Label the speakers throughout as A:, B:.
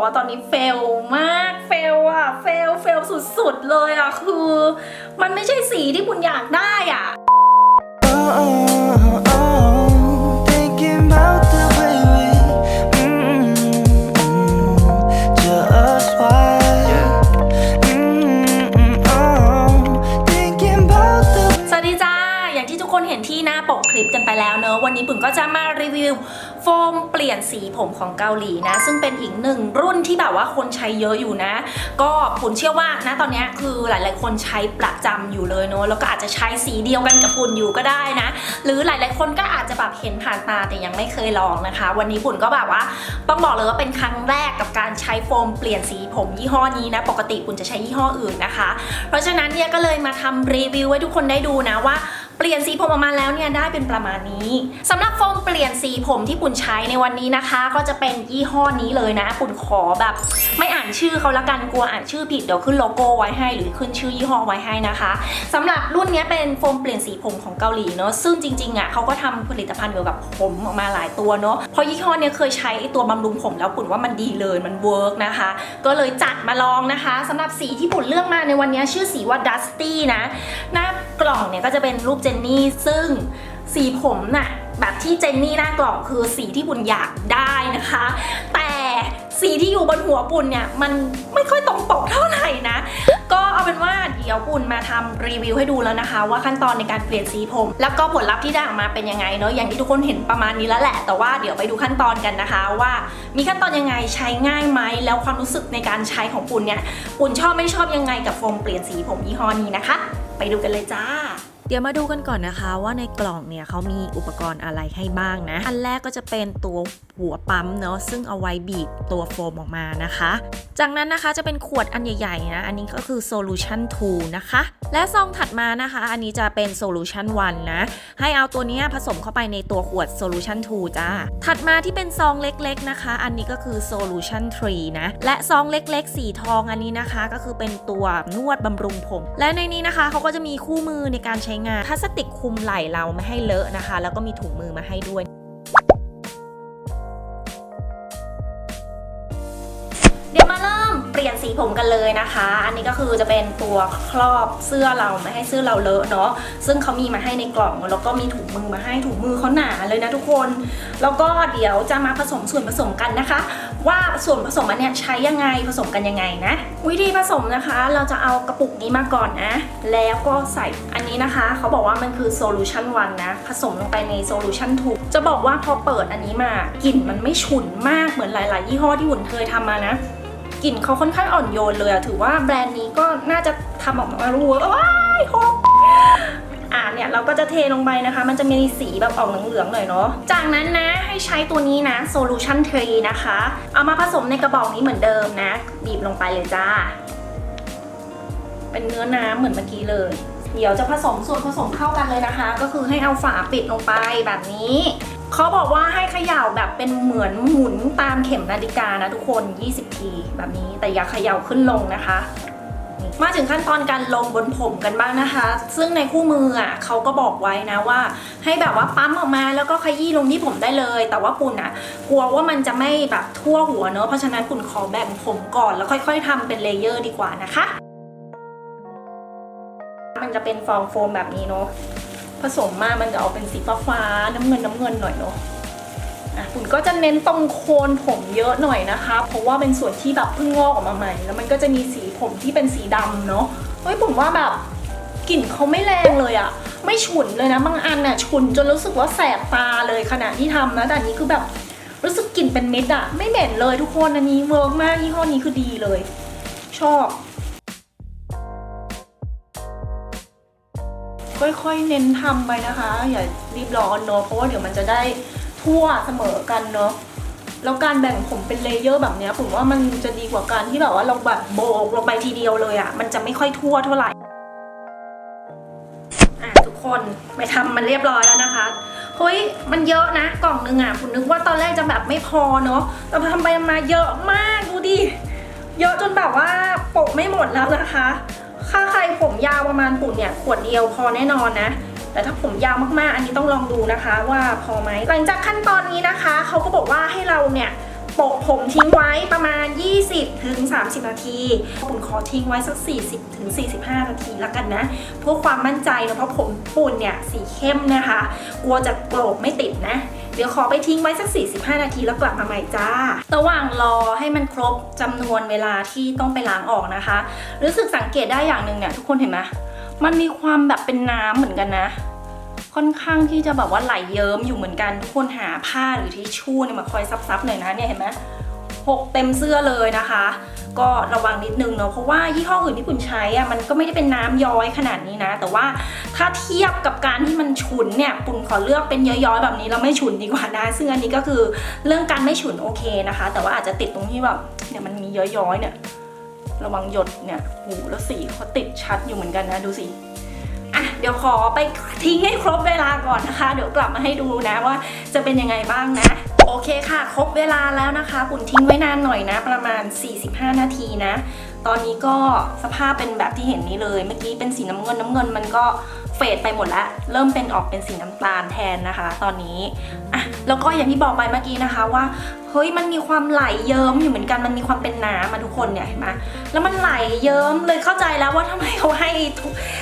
A: บอกว่าตอนนี้เฟลมากเฟลอะเฟลเฟลสุดๆเลยอะคือ มันไม่ใช่สีที่คุณอยากได้อะ
B: Oh, oh, oh, thinking about the way we mm, just why. Mm, oh, thinking about the
A: สวัสดีจ้าอย่างที่ทุกคนเห็นที่หน้าปกคลิปกันไปแล้วเนอะวันนี้ปุ่นก็จะมารีวิว โฟมเปลี่ยนสีผมของเกาหลีนะ ซึ่งเป็นอีกหนึ่งรุ่นที่แบบว่าคนใช้เยอะอยู่นะ ก็ปุ่นเชื่อว่านะตอนนี้คือหลาย ๆ คนใช้ประจำอยู่เลยเนอะแล้วก็อาจจะใช้สีเดียวกันกับปุ่นอยู่ก็ได้นะ หรือหลาย ๆ คนก็อาจจะแบบเห็นผ่านตาแต่ยังไม่เคยลองนะคะ วันนี้ปุ่นก็แบบว่าต้องบอกเลยว่าเป็นครั้งแรกกับการใช้โฟมเปลี่ยนสีผมยี่ห้อนี้นะ ปกติปุ่นจะใช้ยี่ห้ออื่นนะคะ เพราะฉะนั้นเนี่ยก็เลยมาทำรีวิวให้ทุกคนได้ดูนะว่า เปลี่ยนสีผมออกมาแล้วเนี่ยได้เป็นประมาณนี้สำหรับโฟมเปลี่ยนสีผมที่ปุ่นใช้ในวันนี้นะคะ ก็จะเป็นยี่ห้อนี้เลยนะ ปุ่นขอแบบ ไม่อ่านชื่อเขาละกันกลัวอ่านชื่อผิดเดี๋ยวขึ้นโลโก้ไว้ให้ หรือขึ้นชื่อยี่ห้อไว้ให้นะคะสำหรับรุ่นนี้เป็นโฟมเปลี่ยนสีผมของเกาหลีเนอะซึ่งจริงๆอะเขาก็ทำผลิตภัณฑ์เกี่ยวกับผมออกมาหลายตัวเนอะเพราะยี่ห้อเนี้ยเคยใช้ไอตัวบำรุงผมแล้วปุ่นว่ามันดีเลยมันเวิร์กนะคะ ก็เลยจัดมาลองนะคะสำหรับสีที่ปุ่นเลือกมาในวันนี้ชื่อสีว่า Dusty นะหน้ากล่องเนี่ยก็จะเป็นรูปเจนนี่ซึ่งสีผมน่ะแบบที่เจนนี่หน้ากล่องคือสีที่ปุ่นอยากได้นะคะ แต่สีที่อยู่บนหัวปุ่นเนี่ยมันไม่ค่อยตรงปกเท่าไหร่นะ ก็เอาเป็นว่าเดี๋ยวปุ่นมาทำรีวิวให้ดูแล้วนะคะ ว่าขั้นตอนในการเปลี่ยนสีผม แล้วก็ผลลัพธ์ที่ได้ออกมาเป็นยังไงเนาะอย่างที่ทุกคนเห็นประมาณนี้แล้วแหละ แต่ว่าเดี๋ยวไปดูขั้นตอนกันนะคะ ว่ามีขั้นตอนยังไงใช้ง่ายไหมแล้วความรู้สึกในการใช้ของปุ่นเนี่ยปุ่นชอบไม่ชอบยังไงกับโฟมเปลี่ยนสีผมยี่ห้อนี้นะคะ ไปดูกันเลยจ้า
C: เดี๋ยวมาดูกันก่อนนะคะว่าในกล่องเนี่ยเขามีอุปกรณ์อะไรให้บ้างนะ อันแรกก็จะเป็นตัว หัวปั๊มเนาะซึ่งเอาไว้บีบตัวโฟมออกมานะคะ จากนั้นนะคะจะเป็นขวดอันใหญ่ๆนะอันนี้ก็คือ solution 2 นะคะ และซองถัดมานะคะ อันนี้จะเป็น solution 1 นะ ให้เอาตัวนี้ผสมเข้าไปในตัวขวด solution 2 จ้า ถัดมาที่เป็นซองเล็กๆนะคะ อันนี้ก็คือ solution 3 นะ และซองเล็กๆ สีทองอันนี้นะคะ ก็คือเป็นตัวนวดบำรุงผม และในนี้นะคะเขาก็จะมีคู่มือในการใช้งานพลาสติกคุมไหล่เราไม่ให้เลอะนะคะ แล้วก็มีถุงมือมาให้ด้วย
A: ปลี่ยนสีผมกันเลยนะคะ อันนี้ก็คือจะเป็นตัวครอบเสื้อเราไม่ให้เสื้อเราเลอะเนาะซึ่งเขามีมาให้ในกล่องแล้วก็มีถุงมือมาให้ถุงมือเขาหนาเลยนะทุกคน แล้วก็เดี๋ยวจะมาผสมส่วนผสมกันนะคะ ว่าส่วนผสมอันเนี้ยใช้ยังไงผสมกันยังไงนะ วิธีผสมนะคะ เราจะเอากระปุกนี้มาก่อนนะแล้วก็ใส่อันนี้นะคะเขาบอกว่ามันคือ solution 1นะผสมลงไปใน solution 2จะบอกว่าพอเปิดอันนี้มากลิ่นมันไม่ฉุนมากเหมือนหลาย ๆ ยี่ห้อที่หุ่นเคยทำมานะ กลิ่นเขาค่อนข้างอ่อนโยนเลยอะถือว่าแบรนด์นี้ก็น่าจะทำออกมารู้ว่าว้ายหกอ่าเนี่ยเราก็จะเทลงไปนะคะ มันจะมีสีแบบออกเหลืองๆหน่อยเนาะ จากนั้นนะให้ใช้ตัวนี้นะ solution 3นะคะ เอามาผสมในกระบอกนี้เหมือนเดิมนะ บีบลงไปเลยจ้า เป็นเนื้อน้ำเหมือนเมื่อกี้เลย เดี๋ยวจะผสมส่วนผสมเข้ากันเลยนะคะ ก็คือให้เอาฝาปิดลงไปแบบนี้ เขาบอกว่าให้เขย่าแบบเป็นเหมือนหมุนตามเข็มนาฬิกานะทุกคน 20 ทีแบบนี้แต่อย่าเขย่าขึ้นลงนะคะ มาถึงขั้นตอนการลงบนผมกันบ้างนะคะ ซึ่งในคู่มืออะเขาก็บอกไว้นะว่า ให้แบบว่าปั๊มออกมาแล้วก็ขยี้ลงที่ผมได้เลย แต่ว่าปุ่นอะ กลัวว่ามันจะไม่แบบทั่วหัวเนอะเพราะฉะนั้นปุ่นขอแบ่งผมก่อนแล้วค่อย ๆทำเป็นเลเยอร์ดีกว่านะคะ มันจะเป็นฟองโฟมแบบนี้เนาะ ผสมมามันจะออกเป็นสีฟ้าฟ้าน้ำเงินน้ำเงินหน่อยเนาะอะปุ่นก็จะเน้นตรงโคนผมเยอะหน่อยนะคะ เพราะว่าเป็นส่วนที่แบบเพิ่งงอกออกมาใหม่ แล้วมันก็จะมีสีผมที่เป็นสีดำเนาะเฮ้ยผมว่าแบบกลิ่นเขาไม่แรงเลยอะไม่ฉุนเลยนะบางอันน่ะฉุนจนรู้สึกว่าแสบตาเลยขณะที่ทำนะแต่อันนี้คือแบบรู้สึกกลิ่นเป็นเม็ดอะไม่เหม็นเลยทุกคนอันนี้เวิร์กมากยี่ห้อนี้คือดีเลย ชอบ ค่อยๆ เน้นทำไปนะคะ อย่ารีบร้อนเนาะเพราะว่าเดี๋ยวมันจะได้ทั่วเสมอกันเนาะแล้วการแบ่งผมเป็นเลเยอร์แบบนี้ผมว่ามันจะดีกว่าการที่แบบว่าเราแบบโบกลงไปทีเดียวเลยอะ่ะมันจะไม่ค่อยทั่วเท่าไหร่อะทุกคนไปทำมันเรียบร้อยแล้วนะคะเฮ้ยมันเยอะนะกล่องนึงอะ่ะผมนึกว่าตอนแรกจะแบบไม่พอเนาะแต่พอทำไปมาเยอะมากดูดิเยอะจนแบบว่าโปะไม่หมดแล้วนะคะ ถ้าใครผมยาวประมาณปุ่นเนี่ยขวดเดียวพอแน่นอนนะ แต่ถ้าผมยาวมากๆ อันนี้ต้องลองดูนะคะว่าพอไหม หลังจากขั้นตอนนี้นะคะเขาก็บอกว่าให้เราเนี่ยปกผมทิ้งไว้ประมาณ 20ถึง30 นาทีปุ่นขอทิ้งไว้สัก 40ถึง45 นาทีแล้วกันนะเพื่อความมั่นใจนะเพราะผมปุ่นเนี่ยสีเข้มนะคะ กลัวจะโกรกไม่ติดนะ เดี๋ยวขอไปทิ้งไว้สัก 45 นาทีแล้วกลับมาใหม่จ้า ระหว่างรอให้มันครบจำนวนเวลาที่ต้องไปล้างออกนะคะ รู้สึกสังเกตได้อย่างหนึ่งเนี่ยทุกคนเห็นไหมมันมีความแบบเป็นน้ำเหมือนกันนะ ค่อนข้างที่จะแบบว่าไหลเยิ้มอยู่เหมือนกันทุกคนหาผ้าหรือทิชชู่เนี่ยมาคอยซับๆหน่อยนะเนี่ยเห็นไหม หกเต็มเสื้อเลยนะคะ ก็ระวังนิดนึงเนาะเพราะว่ายี่ห้ออื่นที่คุณใช้อะมันก็ไม่ได้เป็นน้ำย้อยขนาดนี้นะ แต่ว่าถ้าเทียบกับการที่มันฉุนเนี่ยปุ่นขอเลือกเป็นย้อยๆแบบนี้แล้วไม่ฉุนดีกว่านะซึ่งอันนี้ก็คือเรื่องการไม่ฉุนโอเคนะคะ แต่ว่าอาจจะติดตรงที่แบบเนี่ยมันมีย้อยๆเนี่ยระวังหยดเนี่ยหูแล้วสีเขาติดชัดอยู่เหมือนกันนะดูสิอะเดี๋ยวขอไปทิ้งให้ครบเวลาก่อนนะคะ เดี๋ยวกลับมาให้ดูนะว่าจะเป็นยังไงบ้างนะ โอเคค่ะ ครบเวลาแล้วนะคะปุ่นทิ้งไว้นานหน่อยนะ ประมาณ 45 นาทีนะ ตอนนี้ก็สภาพเป็นแบบที่เห็นนี้เลย เมื่อกี้เป็นสีน้ำเงินน้ำเงินมันก็ ฟดไปหมดแล้วเริ่มเป็นออกเป็นสีน้ำตาลแทนนะคะ ตอนนี้อะแล้วก็อย่างที่บอกไปเมื่อกี้นะคะว่าเฮ้ยมันมีความไหลเยิ้มอยู่เหมือนกันมันมีความเป็นน้ำมาทุกคนเนี่ยเห็นไหมแล้วมันไหลเยิ้มเลยเข้าใจแล้วว่าทำไมเขาให้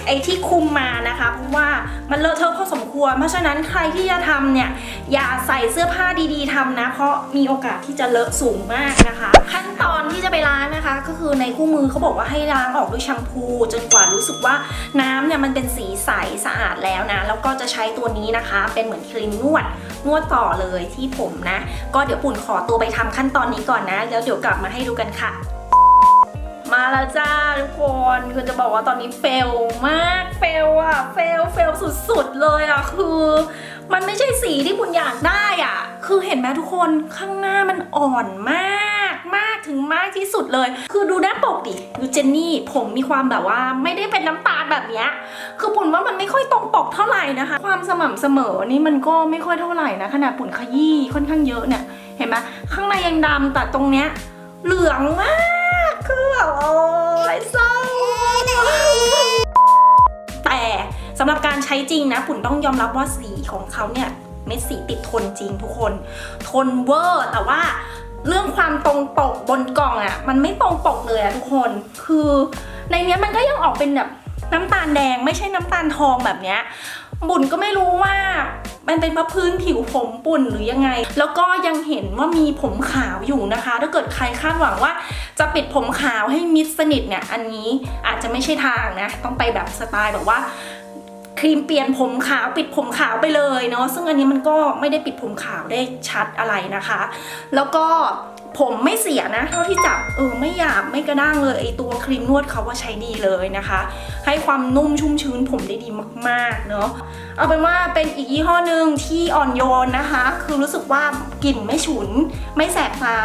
A: ไอ้ที่คุมมานะคะเพราะว่ามันเลอะเทอะพอสมควร เพราะฉะนั้นใครที่จะทำเนี่ยอย่าใส่เสื้อผ้าดีๆทำนะ เพราะมีโอกาสที่จะเลอะสูงมากนะคะ คือในคู่มือเขาบอกว่าให้ล้างออกด้วยแชมพู จนกว่ารู้สึกว่าน้ำเนี่ยมันเป็นสีใสสะอาดแล้วนะ แล้วก็จะใช้ตัวนี้นะคะ เป็นเหมือนครีมนวดนวดต่อเลยที่ผมนะ ก็เดี๋ยวปุ่นขอตัวไปทำขั้นตอนนี้ก่อนนะ แล้วเดี๋ยวกลับมาให้ดูกันค่ะ มาแล้วจ้าทุกคนคือจะบอกว่าตอนนี้เฟลมากเฟลอะเฟลเฟลสุดๆเลยอะคือ มันไม่ใช่สีที่ปุ่นอยากได้อะคือเห็นไหมทุกคนข้างหน้ามันอ่อนมาก มากถึงมากที่สุดเลย คือดูหน้าปกดิดูเจนนี่ผมมีความแบบว่าไม่ได้เป็นน้ำตาลแบบเนี้ยคือปุ่นว่ามันไม่ค่อยตรงปกเท่าไหร่นะคะ ความสม่ำเสมอนี่มันก็ไม่ค่อยเท่าไหร่นะขนาดปุ่นขยี้ค่อนข้างเยอะเนี่ยเห็นไหมข้างในยังดำแต่ตรงเนี้ยเหลืองมากคือแบบโอ้ยเศร้าแต่สำหรับการใช้จริงนะปุ่นต้องยอมรับว่าสีของเขาเนี่ยเม็ดสีติดทนจริงทุกคน ทนเวอร์ แต่ว่า เรื่องความตรงปกบนกล่องอะ่ะ มันไม่ตรงปกเลยอะทุกคน คือในเนี้ยมันก็ยังออกเป็นแบบน้ำตาลแดงไม่ใช่น้ำตาลทองแบบเนี้ยบุญก็ไม่รู้ว่ามันเป็นเพราะพื้นผิวผมปุ่นหรือยังไง แล้วก็ยังเห็นว่ามีผมขาวอยู่นะคะ ถ้าเกิดใครคาดหวังว่าจะปิดผมขาวให้มิดสนิทเนี่ย อันนี้อาจจะไม่ใช่ทางนะ ต้องไปแบบสไตล์แบบว่า ครีมเปลี่ยนผมขาวปิดผมขาวไปเลยเนาะซึ่งอันนี้มันก็ไม่ได้ปิดผมขาวได้ชัดอะไรนะคะ แล้วก็ผมไม่เสียนะ เท่าที่จับเออไม่หยาบไม่กระด้างเลยไอตัวครีมนวดเขาว่าใช้ดีเลยนะคะ ให้ความนุ่มชุ่มชื้นผมได้ดีมากๆเนาะเอาเป็นว่าเป็นอีกยี่ห้อหนึ่งที่อ่อนโยนนะคะ คือรู้สึกว่ากลิ่นไม่ฉุน ไม่แสบตา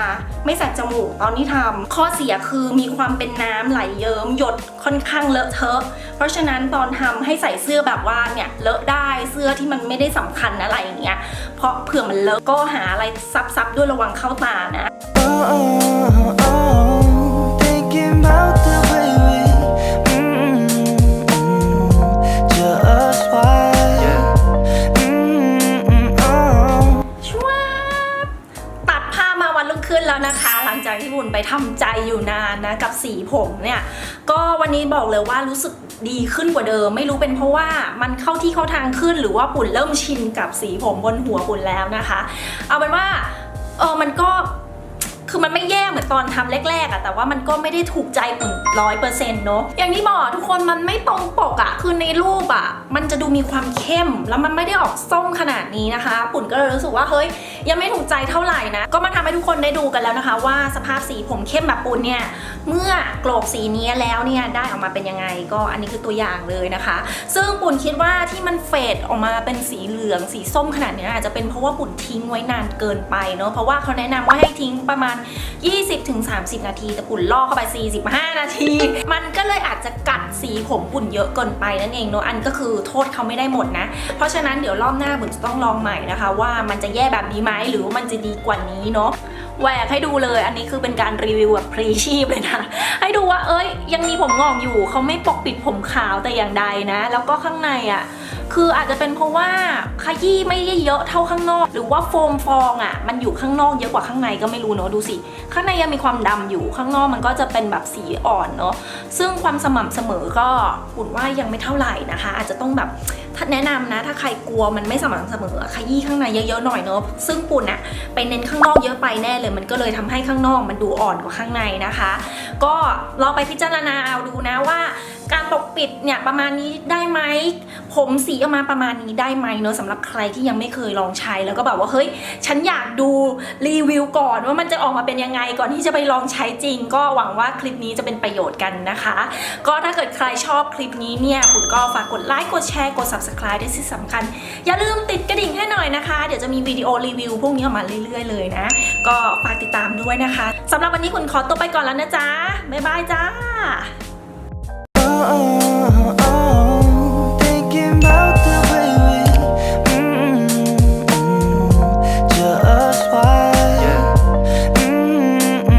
A: ไม่แสบจมูกตอนที่ทำข้อเสียคือมีความเป็นน้ำไหลเยิ้มหยดค่อนข้างเลอะเทอะ เพราะฉะนั้นตอนทำให้ใส่เสื้อแบบว่าเนี่ยเลอะได้เสื้อที่มันไม่ได้สำคัญอะไรอย่างเงี้ยเพราะเผื่อมันเลอะก็หาอะไรซับๆด้วยระวังเข้าตานะ
B: Oh, oh, oh, thinking about the way we mm, just why. Mm, oh.
A: ชวบตัดผ้ามาวันรุ่งขึ้นแล้วนะคะหลังจากที่บุญไปทำใจอยู่นานนะกับสีผมเนี่ย ก็วันนี้บอกเลยว่ารู้สึกดีขึ้นกว่าเดิม ไม่รู้เป็นเพราะว่ามันเข้าที่เข้าทางขึ้นหรือว่าปุ่นเริ่มชินกับสีผมบนหัวปุ่นแล้วนะคะ เอาเป็นว่าเออมันก็ คือมันไม่แย่เหมือนตอนทำแรกๆอะแต่ว่ามันก็ไม่ได้ถูกใจปุ่นร้อยเปอร์เซ็นต์เนาะอย่างที่บอกทุกคนมันไม่ตรงปกอะคือในรูปอะมันจะดูมีความเข้ม แล้วมันไม่ได้ออกส้มขนาดนี้นะคะ ปุ่นก็เลยรู้สึกว่าเฮ้ยยังไม่ถูกใจเท่าไหร่นะ ก็มาทำให้ทุกคนได้ดูกันแล้วนะคะ ว่าสภาพสีผมเข้มแบบปุ่นเนี่ยเมื่อโกรกสีนี้แล้วเนี่ยได้ออกมาเป็นยังไงก็อันนี้คือตัวอย่างเลยนะคะ ซึ่งปุ่นคิดว่าที่มันเฟดออกมาเป็นสีเหลืองสีส้มขนาดนี้อาจจะเป็นเพราะว่าปุ่นทิ้งไว้นานเกินไปเนาะเพราะว่าเขาแนะนำว่าให้ทิ้งประมาณ20-30 นาที แต่ปุ่นล่อเข้าไป 45 นาที มันก็เลยอาจจะกัดสีผมปุ่นเยอะเกินไปนั่นเองเนาะอันก็คือโทษเขาไม่ได้หมดนะ เพราะฉะนั้นเดี๋ยวรอบหน้าบุญจะต้องลองใหม่นะคะ ว่ามันจะแย่แบบนี้ไหมหรือว่ามันจะดีกว่านี้เนาะแหวกให้ดูเลย อันนี้คือเป็นการรีวิวแบบพรีชีพเลยนะ ให้ดูว่าเอ้ยยังมีผมงอกอยู่เขาไม่ปกปิดผมขาวแต่อย่างใดนะ แล้วก็ข้างในอะ่ะ คืออาจจะเป็นเพราะว่าขยี้ไม่ได้เยอะเท่าข้างนอก หรือว่าโฟมฟองอะ่ะมันอยู่ข้างนอกเยอะกว่าข้างในก็ไม่รู้เนอะดูสิ ข้างในยังมีความดำอยู่ข้างนอกมันก็จะเป็นแบบสีอ่อนเนอะซึ่งความสม่ำเสมอก็อุ่นว่ายังไม่เท่าไหร่นะคะ อาจจะต้องแบบถ้าแนะนำนะ ถ้าใครกลัวมันไม่สม่ำเสมอขยี้ข้างในเยอะๆหน่อยเนอะซึ่งปุ่นอะไปเน้นข้างนอกเยอะไปแน่เลย มันก็เลยทำให้ข้างนอกมันดูอ่อนกว่าข้างในนะคะ ก็ลองไปพิจารณาเอาดูนะว่า ปิดเนี่ยประมาณนี้ได้ไหมผมสีออกมาประมาณนี้ได้ไหมเนอะสำหรับใครที่ยังไม่เคยลองใช้แล้วก็แบบว่าเฮ้ยฉันอยากดูรีวิวก่อนว่ามันจะออกมาเป็นยังไงก่อนที่จะไปลองใช้จริง ก็หวังว่าคลิปนี้จะเป็นประโยชน์กันนะคะ ก็ถ้าเกิดใครชอบคลิปนี้เนี่ยคุณก็ฝากกดไลค์กดแชร์กด subscribe ด้วยที่สำคัญ อย่าลืมติดกระดิ่งให้หน่อยนะคะ เดี๋ยวจะมีวิดีโอรีวิวพวกนี้ออกมาเรื่อยๆ เลยนะ ก็ฝากติดตามด้วยนะคะสำหรับวันนี้คุณขอตัวไปก่อนแล้วนะจ๊ะบ๊ายบายจ้า
B: oh, oh.